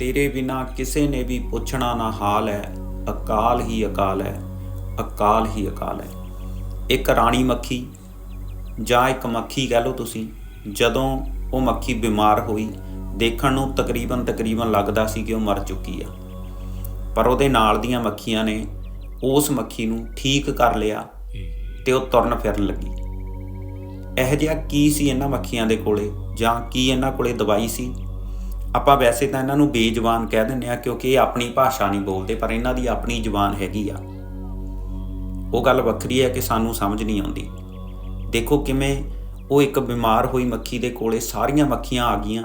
ਤੇਰੇ ਬਿਨਾ ਕਿਸੇ ਨੇ ਵੀ ਪੁੱਛਣਾ ਨਾ ਹਾਲ ਹੈ, ਅਕਾਲ ਹੀ ਅਕਾਲ ਹੈ, ਅਕਾਲ ਹੀ ਅਕਾਲ ਹੈ। ਇੱਕ ਰਾਣੀ ਮੱਖੀ ਜਾਂ ਇੱਕ ਮੱਖੀ ਕਹਿ ਲਓ ਤੁਸੀਂ, ਜਦੋਂ ਉਹ ਮੱਖੀ ਬਿਮਾਰ ਹੋਈ, ਦੇਖਣ ਨੂੰ ਤਕਰੀਬਨ ਤਕਰੀਬਨ ਲੱਗਦਾ ਸੀ ਕਿ ਉਹ ਮਰ ਚੁੱਕੀ ਆ। ਪਰ ਉਹਦੇ ਨਾਲ ਦੀਆਂ ਮੱਖੀਆਂ ਨੇ ਉਸ ਮੱਖੀ ਨੂੰ ਠੀਕ ਕਰ ਲਿਆ ਤੇ ਉਹ ਤੁਰਨ ਫਿਰਨ ਲੱਗੀ। ਇਹ ਜਿਹਾ ਕੀ ਸੀ ਇਹਨਾਂ ਮੱਖੀਆਂ ਦੇ ਕੋਲੇ ਜਾਂ ਕੀ ਇਹਨਾਂ ਕੋਲੇ ਦਵਾਈ ਸੀ? ਆਪਾਂ ਵੈਸੇ ਤਾਂ ਇਹਨਾਂ ਨੂੰ ਬੇਜਵਾਨ ਕਹਿ ਦਿੰਦੇ ਆ ਕਿਉਂਕਿ ਇਹ ਆਪਣੀ ਭਾਸ਼ਾ ਨਹੀਂ ਬੋਲਦੇ, ਪਰ ਇਹਨਾਂ ਦੀ ਆਪਣੀ ਜ਼ੁਬਾਨ ਹੈਗੀ ਆ। ਉਹ ਗੱਲ ਵੱਖਰੀ ਹੈ ਕਿ ਸਾਨੂੰ ਸਮਝ ਨਹੀਂ ਆਉਂਦੀ। ਦੇਖੋ ਕਿਵੇਂ ਉਹ ਇੱਕ ਬਿਮਾਰ ਹੋਈ ਮੱਖੀ ਦੇ ਕੋਲੇ ਸਾਰੀਆਂ ਮੱਖੀਆਂ ਆ ਗਈਆਂ।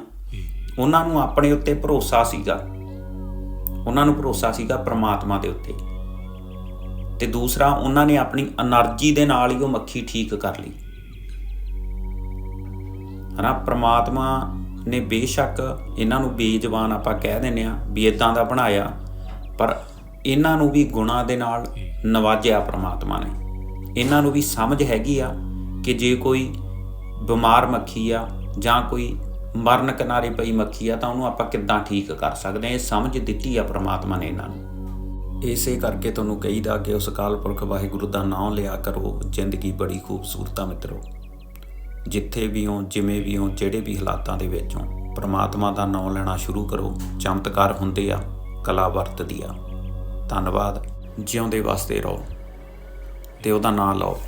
ਉਹਨਾਂ ਨੂੰ ਆਪਣੇ ਉੱਤੇ ਭਰੋਸਾ ਸੀਗਾ। ਉਹਨਾਂ ਨੂੰ ਭਰੋਸਾ ਸੀਗਾ ਪ੍ਰਮਾਤਮਾ ਦੇ ਉੱਤੇ। ਤੇ ਦੂਸਰਾ, ਉਹਨਾਂ ਨੇ ਆਪਣੀ એનર્ਜੀ ਦੇ ਨਾਲ ਹੀ ਉਹ ਮੱਖੀ ਠੀਕ ਕਰ ਲਈ। ਹਨਾ, ਪ੍ਰਮਾਤਮਾ ਨੇ ਬੇਸ਼ੱਕ ਇਹਨਾਂ ਨੂੰ ਬੇਜ਼ਬਾਨ ਆਪਾਂ ਕਹਿ ਦਿੰਨੇ ਆ ਵੀ ਇਦਾਂ ਦਾ ਬਣਾਇਆ, ਪਰ ਇਹਨਾਂ ਨੂੰ ਵੀ ਗੁਣਾ ਦੇ ਨਾਲ ਨਵਾਜਿਆ ਪ੍ਰਮਾਤਮਾ ਨੇ। ਇਹਨਾਂ ਨੂੰ ਵੀ ਸਮਝ ਹੈਗੀ ਆ ਕਿ ਜੇ ਕੋਈ ਬਿਮਾਰ ਮੱਖੀ ਆ ਜਾਂ ਕੋਈ ਮਰਨ ਕਿਨਾਰੇ ਪਈ ਮੱਖੀ ਆ ਤਾਂ ਉਹਨੂੰ ਆਪਾਂ ਕਿੱਦਾਂ ਠੀਕ ਕਰ ਸਕਦੇ ਹਾਂ? ਇਹ ਸਮਝ ਦਿੱਤੀ ਆ ਪ੍ਰਮਾਤਮਾ ਨੇ ਇਹਨਾਂ ਨੂੰ। ਇਸੇ ਕਰਕੇ ਤੁਹਾਨੂੰ ਕਹੀਦਾ ਕਿ ਉਸ ਕਾਲ ਪੁਰਖ ਵਾਹਿਗੁਰੂ ਦਾ ਨਾਮ ਲਿਆ ਕਰੋ, ਜ਼ਿੰਦਗੀ ਬੜੀ ਖੂਬਸੂਰਤ ਆ ਮਿੱਤਰੋ। ਜਿੱਥੇ ਵੀ ਹੋ, ਜਿਵੇਂ ਵੀ ਹੋ, ਜਿਹੜੇ ਵੀ ਹਾਲਾਤਾਂ ਦੇ ਵਿੱਚ ਹੋ, ਪ੍ਰਮਾਤਮਾ ਦਾ ਨਾਮ ਲੈਣਾ ਸ਼ੁਰੂ ਕਰੋ। ਚਮਤਕਾਰ ਹੁੰਦੇ ਆ, ਕਲਾ ਵਰਤਦੀ ਆ। ਧੰਨਵਾਦ। ਜਿਉਂਦੇ ਵਾਸਤੇ ਰਹੋ। ਤੇ ਉਹਦਾ ਨਾਮ ਲਓ।